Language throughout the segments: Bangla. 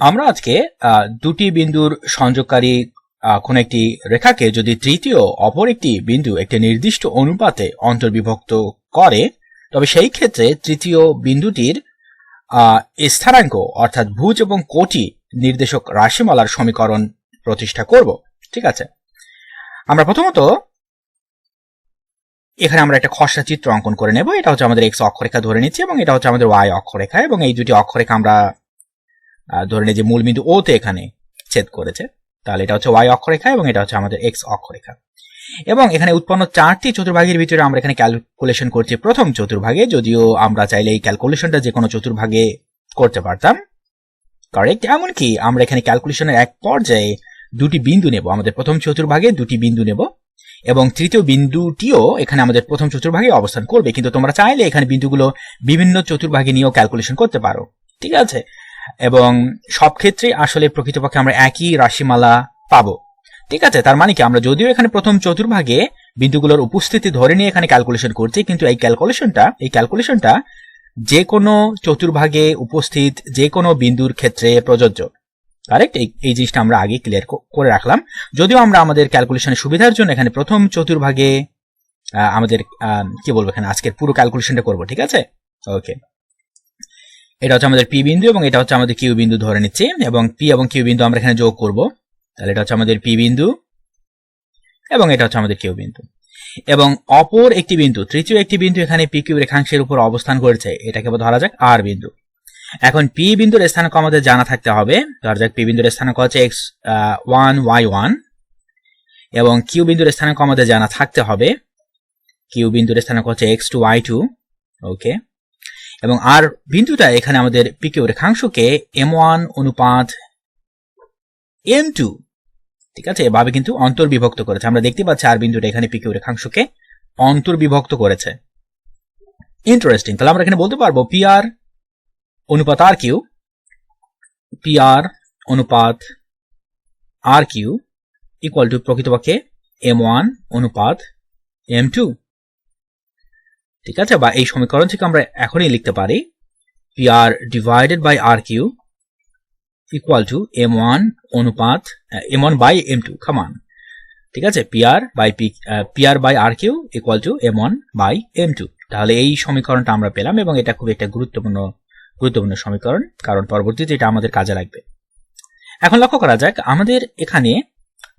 আমরা আজকে দুটি বিন্দুর সংযোগকারী কোন একটি রেখাকে যদি তৃতীয় অপর একটি বিন্দু একটি নির্দিষ্ট অনুপাতে অন্তর্বিভক্ত করে, তবে সেই ক্ষেত্রে তৃতীয় বিন্দুটির স্থানাঙ্ক অর্থাৎ ভুজ এবং কোটি নির্দেশক রাশিমালার সমীকরণ প্রতিষ্ঠা করব। ঠিক আছে? আমরা প্রথমত এখানে আমরা একটা খসড়া চিত্র অঙ্কন করে নেব। এটা হচ্ছে আমাদের এক্স অক্ষরেখা ধরে নিচ্ছি এবং এটা হচ্ছে আমাদের ওয়াই অক্ষরেখা এবং এই দুটি অক্ষরেখা আমরা ধরে নিই যে মূল বিন্দু ও তে এখানে ছেদ করেছে, তাহলে এটা হচ্ছে ওয়াই অক্ষরেখা এবং এটা হচ্ছে আমাদের এক্স অক্ষরেখা। এবং এখানে উৎপন্ন চারটি চতুর্ভাগের ভিতরে আমরা এখানে ক্যালকুলেশন করছি। প্রথম চতুর্ভাগে যদিও আমরা চাইলে এই ক্যালকুলেশনটা যে কোনো চতুর্ভাগে করতে পারতাম। কারেক্ট এমনকি আমরা এখানে ক্যালকুলেশনের এক পর্যায়ে দুটি বিন্দু নেব। আমাদের প্রথম চতুর্ভাগে দুটি বিন্দু নেব এবং তৃতীয় বিন্দুটিও এখানে আমাদের প্রথম চতুর্ভাগে অবস্থান করবে। কিন্তু তোমরা চাইলে এখানে বিন্দুগুলো বিভিন্ন চতুর্ভাগে নিয়েও ক্যালকুলেশন করতে পারো। ঠিক আছে? এবং সব ক্ষেত্রে আসলে প্রকৃতপক্ষে আমরা একই রাশিমালা পাবো। ঠিক আছে? তার মানে কি? আমরা যদিও এখানে প্রথম চতুর্ভাগে বিন্দুগুলোর উপস্থিতি ধরে নিয়ে এখানে ক্যালকুলেশন করছি, কিন্তু এই ক্যালকুলেশনটা এই ক্যালকুলেশনটা যে কোনো চতুর্ভাগে উপস্থিত যে কোনো বিন্দুর ক্ষেত্রে প্রযোজ্য। কারেক্ট এই জিনিসটা আমরা আগে ক্লিয়ার করে রাখলাম। যদিও আমরা আমাদের ক্যালকুলেশনের সুবিধার জন্য এখানে প্রথম চতুর্ভাগে আমাদের কি বলব এখানে? আজকের পুরো ক্যালকুলেশনটা করব, ঠিক আছে? ওকে এটা হচ্ছে আমাদের পি বিন্দু এবং এটা হচ্ছে আমাদের কিউ বিন্দু ধরে নিচ্ছি, এবং পি এবং কিউ বিন্দু আমরা এখানে যোগ করব। তাহলে এটা হচ্ছে আমাদের পি বিন্দু এবং এটা হচ্ছে আমাদের কিউ বিন্দু। এবং অপর একটি বিন্দু, তৃতীয় একটি বিন্দু এখানে পি কিউ রেখাংশের উপর অবস্থান করেছে, এটাকে ধরা যাক আর বিন্দু। এখন পি বিন্দুর স্থানাঙ্ক আমাদের জানা থাকতে হবে, ধরা যাক পি বিন্দুর স্থানাঙ্ক হচ্ছে এক্স ওয়ান ওয়াই ওয়ান এবং কিউ বিন্দুর স্থানাঙ্ক আমাদের জানা থাকতে হবে। কিউ বিন্দুর স্থানাঙ্ক হচ্ছে x two y two okay এবং আর বিন্দুটা এখানে আমাদের পি রেখাংশকে এম ওয়ান অনুপাত এম টু ঠিক আছে? এভাবে কিন্তু অন্তর্বিভক্ত করেছে। আমরা দেখতে পাচ্ছি আর বিন্দুটা এখানে পি কিউ রেখাংশকে অন্তর্বিভক্ত করেছে। ইন্টারেস্টিং তাহলে আমরা এখানে বলতে পারব পি আর অনুপাত আর কিউ পি আর অনুপাত আর কিউ ইকুয়াল টু প্রকৃতপক্ষে এম ওয়ান অনুপাত এম টু ঠিক আছে? বা এই সমীকরণ থেকে আমরা এখনই লিখতে পারি P R divided by R Q equal to M one অনুপাত M one by M two খামান ঠিক আছে? P R by P P R by R Q equal to M one by M two তাহলে এই সমীকরণটা আমরা পেলাম এবং এটা খুব একটা গুরুত্বপূর্ণ গুরুত্বপূর্ণ সমীকরণ, কারণ পরবর্তীতে এটা আমাদের কাজে লাগবে। এখন লক্ষ্য করা যাক, আমাদের এখানে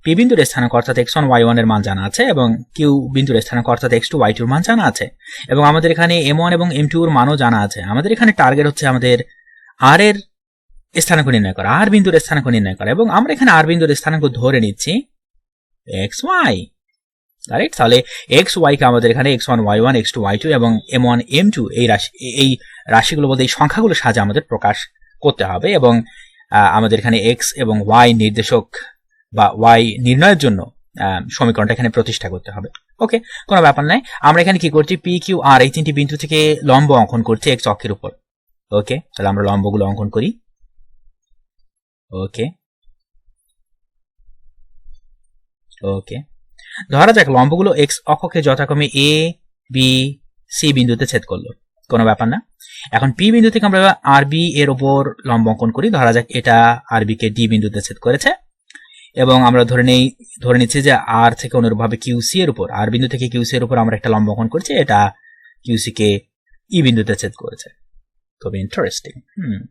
পি বিন্দুর স্থানাঙ্ক অর্থাৎ এক্স ওয়ান ওয়াই ওয়ানের মান জানা আছে এবং কিউ বিন্দুর স্থানাঙ্ক অর্থাৎ এক্স টু ওয়াই টুর মান জানা আছে। এবং আমাদের এখানে এম ওয়ান এবং এম টু এর মানও জানা আছে। আমাদের এখানে টার্গেট হচ্ছে আমাদের আর এর স্থানাঙ্ক নির্ণয় করা আর বিন্দুর স্থানাঙ্ক নির্ণয় করা। এবং আমরা এখানে আর বিন্দুর স্থানাঙ্ক ধরে নিচ্ছি এক্স ওয়াই রাইট তাহলে এক্স ওয়াই কে আমাদের এখানে x one y one x two y two এবং এম ওয়ান এম টু এই রাশি, এই রাশিগুলো বলতে এই সংখ্যাগুলো সাজে আমাদের প্রকাশ করতে হবে। এবং আমাদের এখানে এক্স এবং ওয়াই নির্দেশক বা ওয়াই নির্ণয়ের জন্য সমীকরণটা এখানে প্রতিষ্ঠা করতে হবে। ওকে কোনো ব্যাপার নাই। আমরা এখানে কি করছি? পি কিউ আর এই তিনটি বিন্দু থেকে লম্ব অঙ্কন করছি এক্স অক্ষের উপর। ওকে তাহলে আমরা লম্বগুলো অঙ্কন করি। ওকে ওকে ধরা যাক লম্বগুলো এক্স অক্ষকে যথাক্রমে এ বি সি বিন্দুতে ছেদ করল। কোনো ব্যাপার না। এখন পি বিন্দু থেকে আমরা আর বি এর উপর লম্ব অঙ্কন করি। ধরা যাক এটা আর বি কে ডি বিন্দুতে ছেদ করেছে। এবং আমরা ধরে নেই, ধরে নিচ্ছি যে আর থেকে অনুরূপভাবে কিউসি এর উপর আর বিন্দু থেকে কিউসি এর উপর আমরা একটা লম্ব অঙ্কন করছি, এটা কিউসি কে ই বিন্দুতে ছেদ করেছে। খুবই ইন্টারেস্টিং হুম।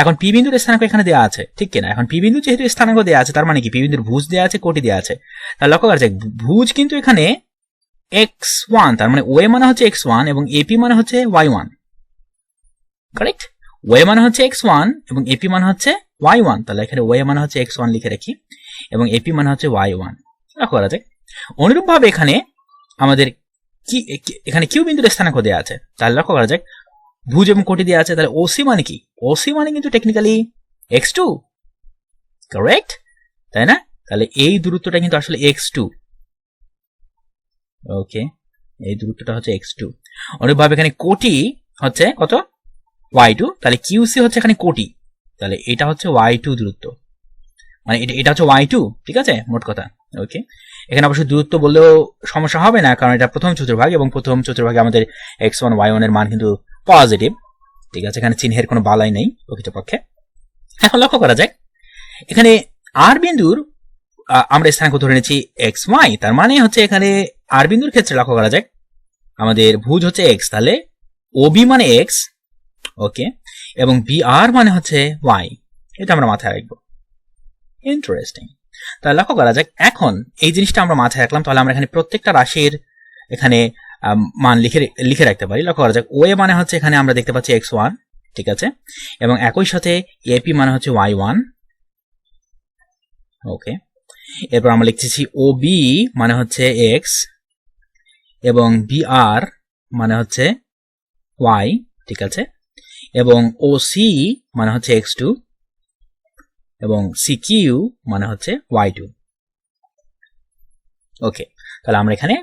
এখন পি বিন্দুর স্থানাঙ্ক এখানে দেওয়া আছে, ঠিক কিনা? এখন পি বিন্দু যেহেতু স্থানাঙ্ক দেওয়া আছে, তার মানে কি? পি বিন্দুর ভুজ দেওয়া আছে, কোটি দেওয়া আছে। তাহলে লক্ষ্য করা যাক, ভুজ কিন্তু এখানে এক্স ওয়ান তার মানে ওয়ে মানে হচ্ছে এক্স ওয়ান এবং এপি মানে হচ্ছে ওয়াই ওয়ান কারেক্ট ওয়ে মানে হচ্ছে এক্স ওয়ান এবং এপি মানে হচ্ছে ওয়াই ওয়ান তাহলে এখানে ওয়ে মানে হচ্ছে এক্স ওয়ান লিখে রাখি। এবং এপি মানে হচ্ছে ওয়াই ওয়ান করা যাক। অনুরূপভাবে এখানে আমাদের কি, কি- এখানে কিউ বিন্দুর স্থানাঙ্ক দেওয়া আছে। তাহলে লক্ষ্য করা যাক। ভুজ এবং কোটি দেওয়া আছে, তাহলে ওসি মানে কি? ওসি মানে কিন্তু টেকনিক্যালি এক্স টু কারেক্ট তাই না? তাহলে এই দূরত্বটা কিন্তু আসলে এক্স টু ওকে এই দূরত্বটা হচ্ছে এক্স টু অনুরূপভাবে এখানে কোটি হচ্ছে কত? ওয়াই টু তাহলে কিউসি হচ্ছে এখানে কোটি। তাহলে এটা হচ্ছে ওয়াই টু দূরত্ব। মানে এটা হচ্ছে ওয়াই টু ঠিক আছে? মোট কথা ওকে এখানে অবশ্যই দূরত্ব বললেও সমস্যা হবে না, কারণ এটা প্রথম চতুর্ভাগ এবং প্রথম চতুর্ভাগে আমাদের এক্স ওয়ান ওয়াই ওয়ানের মান কিন্তু পজিটিভ ঠিক আছে? এখানে চিহ্নের কোনো বালাই নেই প্রকৃতপক্ষে। এখন লক্ষ্য করা যাক। এখানে আর বিন্দুর আমরা স্থানাঙ্ক ধরে নিচ্ছি এক্স ওয়াই তার মানে হচ্ছে এখানে আর বিন্দুর ক্ষেত্রে লক্ষ্য করা যাক। আমাদের ভুজ হচ্ছে এক্স তাহলে ওবি মানে এক্স ওকে এবং বি আর মানে হচ্ছে ওয়াই এটা আমরা মাথায় রাখব। ইন্টারেস্টিং তাহলে লক্ষ্য করা যাক, এখন এই জিনিসটা আমরা মাথায় রাখলাম, তাহলে আমরা এখানে প্রত্যেকটা রাশির এখানে মান লিখে লিখে রাখতে পারি। লক্ষ্য করা যাক ওয়ে মানে হচ্ছে এখানে আমরা দেখতে পাচ্ছি এক্স ওয়ান ঠিক আছে? এবং একই সাথে এপি মানে হচ্ছে ওয়াই ওয়ান ওকে এরপর আমরা লিখতেছি ও বি মানে হচ্ছে এক্স এবং বি আর মানে হচ্ছে ওয়াই ঠিক আছে? এবং ও সি মানে হচ্ছে এক্স টু এবং সিকিউ মানে হচ্ছে ওয়াই টু ওকে তাহলে আমরা এখানে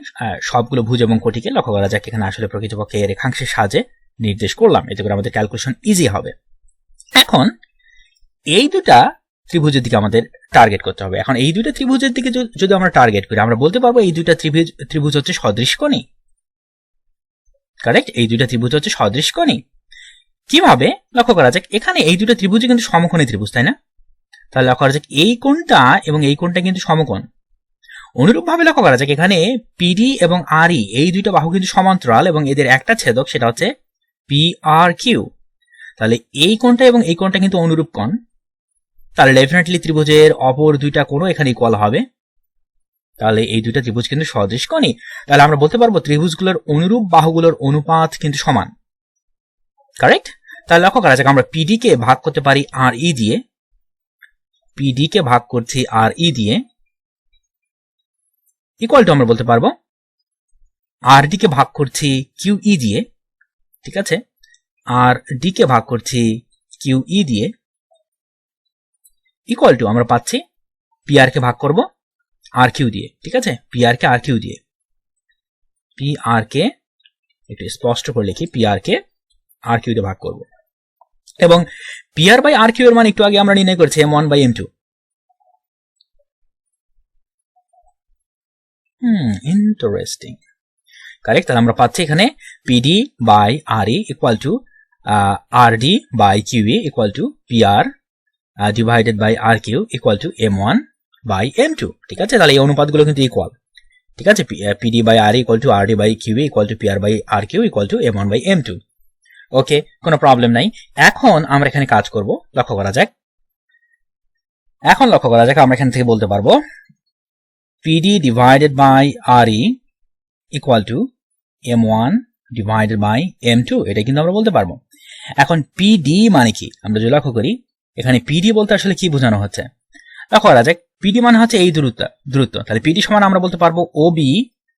সবগুলো ভুজ এবং কোটিকে লক্ষ্য করা যাক। এখানে আসলে প্রকৃতপক্ষে রেখাংশের সাহায্যে নির্দেশ করলাম। এতে করে আমাদের ক্যালকুলেশন ইজি হবে। এখন এই দুটা ত্রিভুজের দিকে আমাদের টার্গেট করতে হবে। এখন এই দুইটা ত্রিভুজের দিকে যদি আমরা টার্গেট করি, আমরা বলতে পারব এই দুইটা ত্রিভুজ ত্রিভুজ হচ্ছে সদৃশকোণী কারেক্ট এই দুইটা ত্রিভুজ হচ্ছে সদৃশকোণী কীভাবে? লক্ষ্য করা যাক, এখানে এই দুটো ত্রিভুজই কিন্তু সমকোণী ত্রিভুজ, তাই না? তাহলে লক্ষ্য করা যাক, এই কোণটা এবং এই কোণটা কিন্তু সমকোণ। অনুরূপভাবে লক্ষ্য করা যাক, এখানে পিডি এবং আরই এই দুইটা বাহু কিন্তু সমান্তরাল এবং এদের একটা ছেদক, সেটা হচ্ছে পি আর কিউ তাহলে এই কোণটা এবং এই কোণটা কিন্তু অনুরূপ কোণ। তাহলে ডেফিনেটলি ত্রিভুজের অপর দুইটা কোণও এখানে ইকুয়াল হবে। তাহলে এই দুইটা ত্রিভুজ কিন্তু সদৃশ কোণই। তাহলে আমরা বলতে পারব ত্রিভুজগুলোর অনুরূপ বাহুগুলোর অনুপাত কিন্তু সমান। কারেক্ট তাহলে লক্ষ্য করা যাক, আমরা পিডি কে ভাগ করতে পারি আর ই দিয়ে। পিডি কে ভাগ করছি আর ই দিয়ে ইকুয়াল টু আমরা বলতে পারব আর ডি কে ভাগ করছি কিউ ই দিয়ে, ঠিক আছে? আর ডি কে ভাগ করছি কিউ ই দিয়ে ইকুয়াল টু আমরা পাচ্ছি পি আর কে ভাগ করব আর কিউ দিয়ে, ঠিক আছে? পি আর কে আর কিউ দিয়ে। পি আর কে, একটু স্পষ্ট করে লিখি পি আর কে আর কিউ দিয়ে ভাগ করব। এবং P R by R Q এর মান একটু আগে আমরা নির্ণয় করেছি M one by M two interesting correct তাহলে আমরা পাচ্ছি এখানে PD by R E equal to R D by Q E equal to P R divided by R Q equal to M one by M two ঠিক আছে? তাহলে এই অনুপাতগুলো কিন্তু ইকুয়াল ঠিক আছে? PD by R equal to R D by Q equal to P R by R Q equal to M one by M two okay কোনো প্রবলেম নাই। এখন আমরা এখানে কাজ করব, লক্ষ্য করা যাক। এখন লক্ষ্য করা যাক, আমরা এখান থেকে বলতে পারব PD divided by R E equal to M one divided by M two এটা কিন্তু আমরা বলতে পারব। এখন পিডি মানে কি? আমরা যদি লক্ষ্য করি, এখানে পিডি বলতে আসলে কি বোঝানো হচ্ছে? লক্ষ্য করা যাক পিডি মানে হচ্ছে এই দূরত্ব দূরত্ব। তাহলে পিডি সমান আমরা বলতে পারব ও বি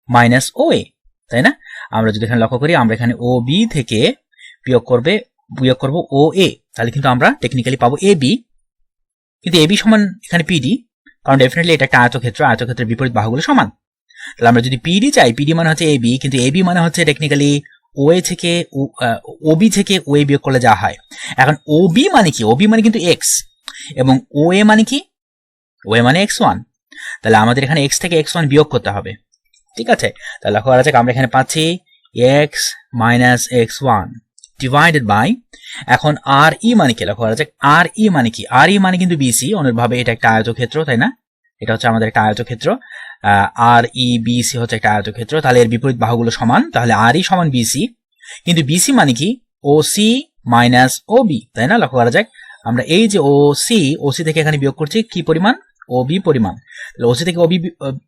মাইনাস ও এ তাই না? আমরা যদি এখানে লক্ষ্য করি, আমরা এখানে ও বি থেকে বিয়োগ করবে, বিয়োগ করব ও এ তাহলে কিন্তু আমরা টেকনিক্যালি পাবো এ বি কিন্তু এ বি সমান এখানে পিডি কারণ ডেফিনেটলি এটা একটা আয়তক্ষেত্র, আয়তক্ষেত্রের বিপরীত বাহুগুলো সমান। তাহলে আমরা যদি পিডি চাই পিডি মানে হচ্ছে এবি কিন্তু এবি মানে হচ্ছে টেকনিক্যালি ও এ থেকে ওবি থেকে ও এ বিয়োগ করলে যা হয়। এখন ওবি মানে কি? ওবি মানে কিন্তু এক্স এবং ও এ মানে কি? ও এ মানে এক্স ওয়ান তাহলে আমাদের এখানে এক্স থেকে এক্স ওয়ান বিয়োগ করতে হবে। ঠিক আছে? তাহলে লক্ষ্য করা যাক, আমরা এখানে পাচ্ছি x minus x one divided by এখন আর ই মানে কি? লক্ষ্য করা যাক আর ই মানে কি? আর ই মানে কিন্তু বিসি অনুরূপভাবে এটা একটা আয়তক্ষেত্র, তাই না? এটা হচ্ছে আমাদের একটা আয়তক্ষেত্র। আর ই বিসি হচ্ছে একটা আয়তক্ষেত্র, তাহলে এর বিপরীত বাহুগুলো সমান, তাহলে আর ই সমান বিসি কিন্তু বিসি মানে কি? O C minus O B তাই না? লক্ষ্য করা যাক, আমরা এই যে ও সি ও সি থেকে এখানে বিয়োগ করছি, কি পরিমাণ? ও বি পরিমাণ। তাহলে ওসি থেকে ওবি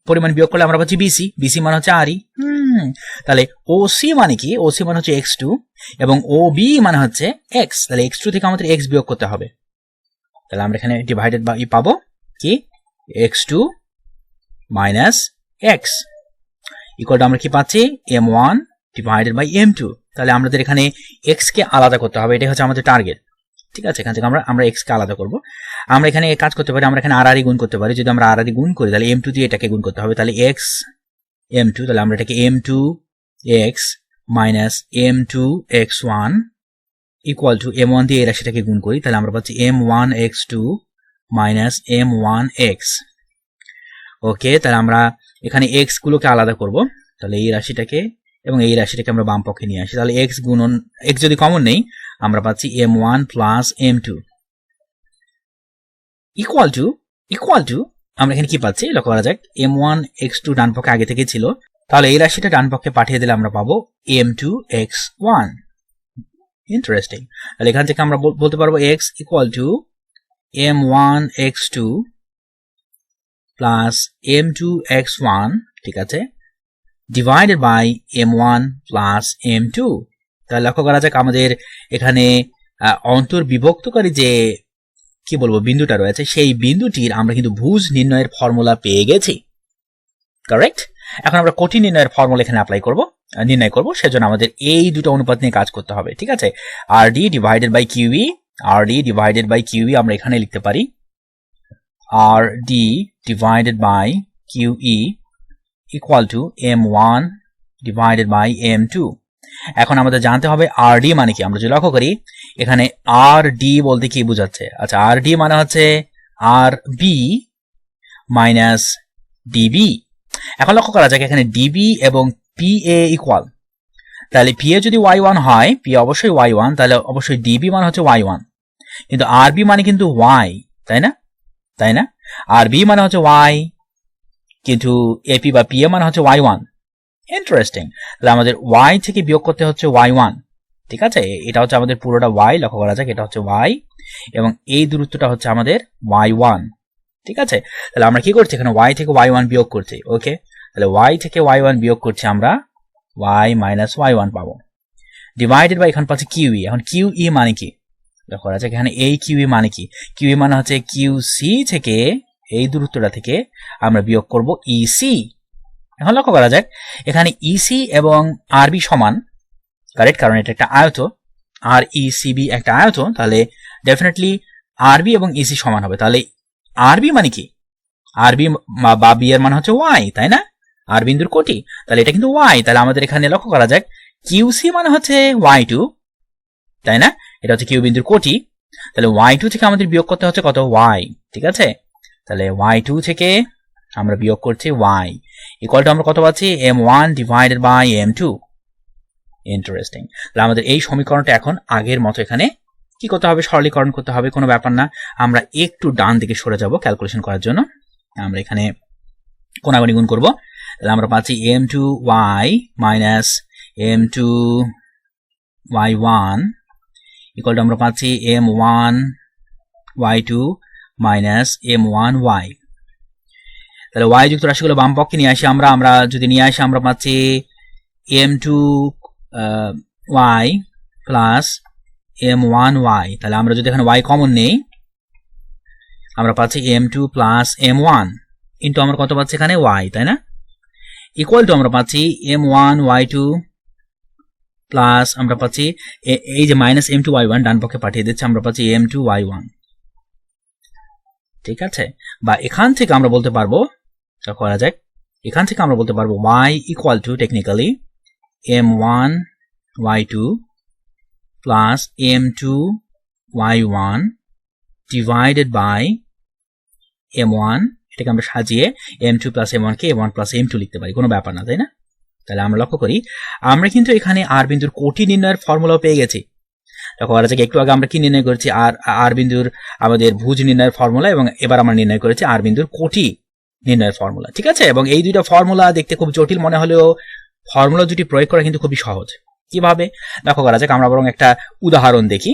পরিমাণ বিয়োগ করলে আমরা পাচ্ছি বিসি বিসি মানে হচ্ছে আর ই হুম। তাহলে ও সি মানে কি? ও সি মানে হচ্ছে এক্স টু এবং ও বি মানে হচ্ছে এক্স তাহলে এক্স টু থেকে আমাদের এক্স বিয়োগ করতে হবে। তাহলে আমরা এখানে ডিভাইডেড বা ই পাবো কি? X two minus x equal আমরা কি পাচ্ছি? M one divided by m two তাহলে আমাদের এখানে এক্স কে আলাদা করতে হবে। এটাই হচ্ছে আমাদের টার্গেট ঠিক আছে, এখান থেকে আমরা আমরা এক্সকে আলাদা করব। আমরা এখানে কাজ করতে পারি, আমরা এখানে আর আর গুণ করতে পারি। যদি আমরা আর আর গুণ করি, তাহলে এম টু দিয়ে এটাকে গুণ করতে হবে। তাহলে এক্স এম টু তাহলে আমরা এটাকে m two x minus m two x one equal to m one দিয়ে এই রাশিটাকে গুণ করি, তাহলে আমরা পাচ্ছি m one x two minus m one x okay, তাহলে আমরা এখানে এক্স গুলোকে আলাদা করব। তাহলে এই রাশিটাকে, এবং এই রাশিটাকে আমরা বাম পক্ষে নিয়ে আসি। তাহলে এক্স গুণন এক্স যদি কমন নেই আমরা পাচ্ছি m one plus m two equal to equal to আমরা এখানে কি পাচ্ছি? লক্ষ্য করা যাক। এম ওয়ান এক্স টু ডান পক্ষে আগে থেকে ছিল। তাহলে এই রাশিটা ডান পক্ষে পাঠিয়ে দিলে আমরা পাবো m two x one interesting তাহলে এখান থেকে আমরা বলতে পারব x equal to m one x two plus m two x one ঠিক আছে? Divided by m one plus m two তাহলে লক্ষ্য করা যাক আমাদের এখানে অন্তর্বিভক্তকারী যে, কি বলব, বিন্দুটা রয়েছে, সেই বিন্দুটির আমরা কিন্তু ভুজ নির্ণয়ের ফর্মুলা পেয়ে গেছি। কারেক্ট এখন আমরা কঠিন নির্ণয়ের ফর্মুলা এখানে অ্যাপ্লাই করব নির্ণয় করব, সেজন্য আমাদের এই দুটো অনুপাত নিয়ে কাজ করতে হবে, ঠিক আছে? R D divided by QE R D divided by QE আমরা এখানে লিখতে পারি। R D divided by QE equal to m one divided by m two এখন আমাদের জানতে হবে আর ডি মানে কি? আমরা যদি লক্ষ্য করি, এখানে আর ডি বলতে কি বোঝাচ্ছে? আচ্ছা আর ডি মানে হচ্ছে আর বি মাইনাস ডিবি এখন লক্ষ্য করা যাক, এখানে ডিবি এবং পি এ ইকুয়াল তাহলে পি এ যদি ওয়াই ওয়ান হয় পি অবশ্যই ওয়াই ওয়ান তাহলে অবশ্যই ডিবি মানে হচ্ছে ওয়াই ওয়ান কিন্তু আর বি মানে কিন্তু ওয়াই তাই না? তাই না? আর বি মানে হচ্ছে ওয়াই কিন্তু এপি বা পি এ মানে হচ্ছে ওয়াই ওয়ান ইন্টারেস্টিং তাহলে আমাদের ওয়াই থেকে বিয়োগ করতে হচ্ছে ওয়াই ওয়ান ঠিক আছে? এটা হচ্ছে আমাদের পুরোটা ওয়াই লক্ষ্য করা যাক, এটা হচ্ছে ওয়াই এবং এই দূরত্বটা হচ্ছে আমাদের ওয়াই ওয়ান ঠিক আছে? তাহলে আমরা কি করছি? এখানে ওয়াই থেকে ওয়াই ওয়ান বিয়োগ করছি ওকে তাহলে ওয়াই থেকে ওয়াই ওয়ান বিয়োগ করছি আমরা ওয়াই মাইনাস ওয়াই ওয়ান পাবো। ডিভাইডেড বাই এখানে পাচ্ছি কিউই এখন কিউই মানে কি? লক্ষ্য করা যাক, এখানে এই কিউই মানে কি? কিউই মানে হচ্ছে কিউ সি থেকে এই দূরত্বটা থেকে আমরা বিয়োগ করব ইসি এখন লক্ষ্য করা যাক, এখানে ইসি এবং আরবি সমান কারেক্ট কারণ এটা একটা আয়ত আর ইসিবি একটা আয়ত, তাহলে ডেফিনেটলি আরবি এবং ইসি সমান হবে। তাহলে আরবি মানে কি? আরবি বা, বি এর মানে হচ্ছে ওয়াই তাই না? আর বিন্দুর কোটি। তাহলে এটা কিন্তু ওয়াই তাহলে আমাদের এখানে লক্ষ্য করা যাক কিউসি মানে হচ্ছে ওয়াই টু তাই না? এটা হচ্ছে কিউ বিন্দুর কোটি। তাহলে ওয়াই টু থেকে আমাদের বিয়োগ করতে হচ্ছে কত? ওয়াই ঠিক আছে? তাহলে ওয়াই টু থেকে আমরা বিয়োগ করছি ওয়াই ইকুয়াল টু আমরা কত পাচ্ছি? M one divided by m two interesting তাহলে আমাদের এই সমীকরণটা এখন আগের মতো এখানে কি করতে হবে? সরলীকরণ করতে হবে, কোনো ব্যাপার না। আমরা একটু ডান দিকে সরে যাব ক্যালকুলেশন করার জন্য। আমরা এখানে কোনাগুনি গুণ করব। তাহলে আমরা পাচ্ছি m two y minus m two y one equal to আমরা পাচ্ছি m one y two minus m one y তাহলে ওয়াই যুক্ত রাশিগুলো বাম পক্ষে নিয়ে আসি আমরা আমরা যদি নিয়ে আসি, আমরা পাচ্ছি m two y plus m one y তাহলে আমরা যদি এখানে ওয়াই কমন নেই, আমরা পাচ্ছি m two plus m one into আমরা কত পাচ্ছি এখানে? ওয়াই তাই না? ইকুয়াল টু আমরা পাচ্ছি m one y two plus আমরা পাচ্ছি এই যে minus m two y one ডান পক্ষে পাঠিয়ে দিচ্ছে, আমরা পাচ্ছি এম টু ওয়াই ওয়ান ঠিক আছে? বা এখান থেকে আমরা বলতে পারব তা করা যাক। এখান থেকে আমরা বলতে পারব y equal to technically m one y two plus m two y one divided by m one এটাকে আমরা সাজিয়ে এম টু প্লাস এম ওয়ানকে m one plus m two লিখতে পারি, কোনো ব্যাপার না, তাই না? তাহলে আমরা লক্ষ্য করি, আমরা কিন্তু এখানে আর বিন্দুর কোটি নির্ণয়ের ফর্মুলাও পেয়ে গেছি। লক্ষ্য করা যাক, একটু আগে আমরা কি নির্ণয় করেছি? আর আর বিন্দুর আমাদের ভুজ নির্ণয়ের ফর্মুলা এবং এবার আমরা নির্ণয় করেছি আর বিন্দুর কোটি। নির্ণয়ের ফর্মুলা ঠিক আছে? এবং এই দুইটা ফর্মুলা দেখতে খুব জটিল মনে হলেও ফর্মুলা দুটি প্রয়োগ করা কিন্তু খুবই সহজ। কীভাবে? লক্ষ্য করা যাক, আমরা বরং একটা উদাহরণ দেখি,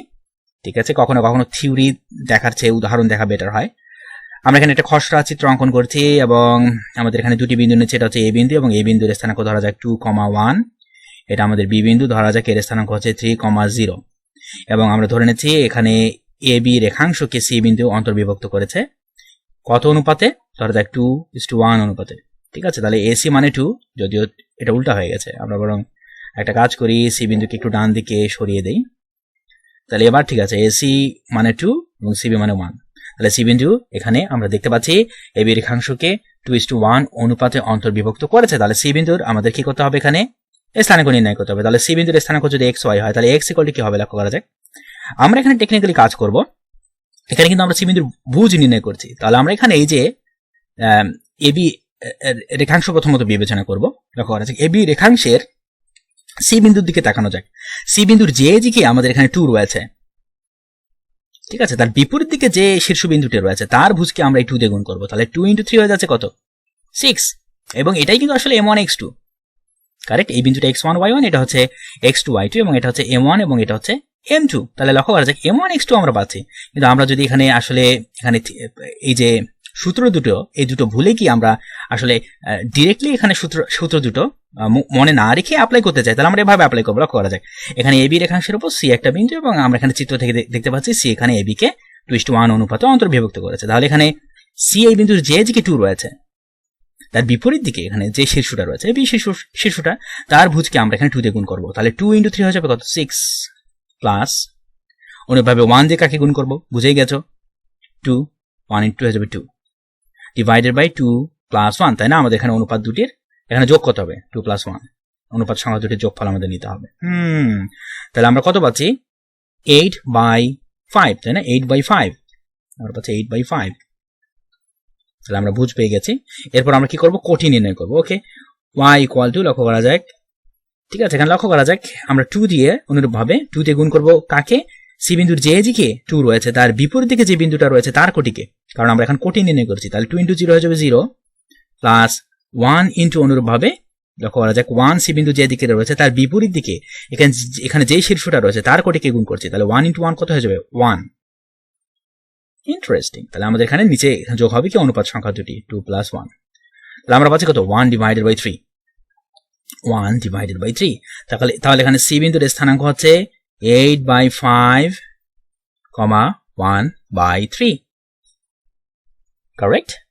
ঠিক আছে? কখনো কখনো থিওরি দেখার চেয়ে উদাহরণ দেখা বেটার হয়। আমরা এখানে একটা খসড়া চিত্র অঙ্কন করছি এবং আমাদের এখানে দুটি বিন্দু নিচ্ছে, এটা হচ্ছে এ বিন্দু এবং এই বিন্দুর স্থানাঙ্ক ধরা যাক টু কমা ওয়ান এটা আমাদের বি বিন্দু, ধরা যাক এর স্থানাঙ্ক হচ্ছে থ্রি কমা জিরো এবং আমরা ধরে নিচ্ছি এখানে এ বি রেখাংশকে সি বিন্দু অন্তর্বিভক্ত করেছে। কত অনুপাতে? ধরা যাক টু ইস টু ওয়ান অনুপাতে। ঠিক আছে? তাহলে এসি মানে টু যদিও এটা উল্টা হয়ে গেছে। আমরা বরং একটা কাজ করি সি বিন্দুকে একটু ডান দিকে সরিয়ে দেই। তাহলে এবার ঠিক আছে এসি মানে টু এবং সিবি মানে ওয়ান তাহলে সি বিন্দু এখানে আমরা দেখতে পাচ্ছি এবি রেখাংশকে টু ইস টু ওয়ান অনুপাতে অন্তর্বিভক্ত করেছে। তাহলে সি বিন্দুর আমাদের কি করতে হবে এখানে? স্থানাঙ্ক নির্ণয় করতে হবে। তাহলে সি বিন্দুর স্থানাঙ্ক যদি এক্স ওয়াই হয়, তাহলে এক্স ইকল কি হবে? লক্ষ্য করা যাক। আমরা এখানে টেকনিক্যালি কাজ করব। এখানে কিন্তু আমরা সি বিন্দুর ভুজ নির্ণয় করছি। তাহলে আমরা এখানে এই যে এবি রেখাংশ প্রথমত বিবেচনা করব। লক্ষ্য করা যাক এবি রেখাংশের সি বিন্দুর দিকে তাকানো যাক। সি বিন্দুর যে দিকে আমাদের এখানে টু রয়েছে, ঠিক আছে? তার বিপরীত দিকে যে শীর্ষবিন্দুটি রয়েছে, তার ভুজকে আমরা এই টু দিয়ে গুণ করব। তাহলে টু ইন্টু থ্রি হয়ে যাচ্ছে কত? সিক্স এবং এটাই কিন্তু আসলে m one x two correct এই বিন্দুটা এক্স ওয়ান ওয়াই ওয়ান এটা হচ্ছে এক্স টু ওয়াই টু এবং এটা হচ্ছে এম ওয়ান এবং এটা হচ্ছে এম টু তাহলে লক্ষ্য করা যাক এম ওয়ান এক্স টু আমরা পাচ্ছি। কিন্তু আমরা যদি এখানে আসলে, এখানে এই যে সূত্র দুটো, এই দুটো ভুলে কি আমরা আসলে ডিরেক্টলি এখানে সূত্র সূত্র দুটো মনে না রেখে অ্যাপ্লাই করতে চাই, তাহলে আমরা এভাবে অ্যাপ্লাই করব করা যায় এখানে এবি রেখাংশের উপর সি একটা বিন্দু এবং আমরা এখানে চিত্র থেকে দেখতে পাচ্ছি সি এখানে এবি কে টু ইস ওয়ান অনুপাতে অন্তর্বিভক্ত করেছে। তাহলে এখানে সি এই বিন্দুর যে দিকে টু রয়েছে, তার বিপরীত দিকে এখানে যে শীর্ষটা রয়েছে, এই শীর্ষ, শীর্ষটা, তার ভুজকে আমরা এখানে টু দিয়ে গুণ করব। তাহলে টু ইন্টু থ্রি হয়ে যাবে কত? সিক্স প্লাস অনুভাবে ওয়ান দিয়ে কাকে গুণ করব? বুঝেই গেছো? টু ওয়ান ইন্টু হয়ে যাবে two divided by two plus one তাই না? আমাদের এখানে অনুপাত দুটির, এখানে যোগ কত হবে টু প্লাস ওয়ান অনুপাত সংখ্যা দুটির যোগফল আমাদের নিতে হবে। হুম। তাহলে আমরা কত পাচ্ছি? এইট বাই ফাইভ তাই না? এইট বাই ফাইভ আমরা পাচ্ছি এইট বাই ফাইভ তাহলে আমরা বুঝ পেয়ে গেছি। এরপর আমরা কি করব? কোটি নির্ণয় করব ওকে ওয়াই ইকুয়াল টু লক্ষ্য করা যাক। ঠিক আছে, এখানে লক্ষ্য করা যাক। আমরা টু দিয়ে অনুরূপভাবে টু দিয়ে গুণ করব কাকে? সি বিন্দুর যে দিকে টু রয়েছে, তার বিপরীত দিকে যে বিন্দুটা রয়েছে, তার কোটিকে। কারণ আমরা এখন কোটি নির্ণয় করছি, তাহলে টু ইন্টু জিরো হয়ে যাবে জিরো প্লাস ওয়ান ইন্টু অনুরূপভাবে, লক্ষ্য করা যাক ওয়ান সি বিন্দু যে দিকে রয়েছে, তার বিপরীত দিকে, এখানে এখানে যে শীর্ষটা রয়েছে, তার কোটিকে গুণ করছি, তাহলে ওয়ান ইন্টু ওয়ান কত হয়ে যাবে? ওয়ান ইন্টারেস্টিং তাহলে আমাদের এখানে নিচে যোগ হবে কি অনুপাত সংখ্যা দুটি টু প্লাস ওয়ান তাহলে আমরা পাচ্ছি কত? One divided by three one divided by three তাহলে তাহলে এখানে সি বিন্দুর স্থানাঙ্ক হচ্ছে 8 by 5 comma 1 by 3 correct?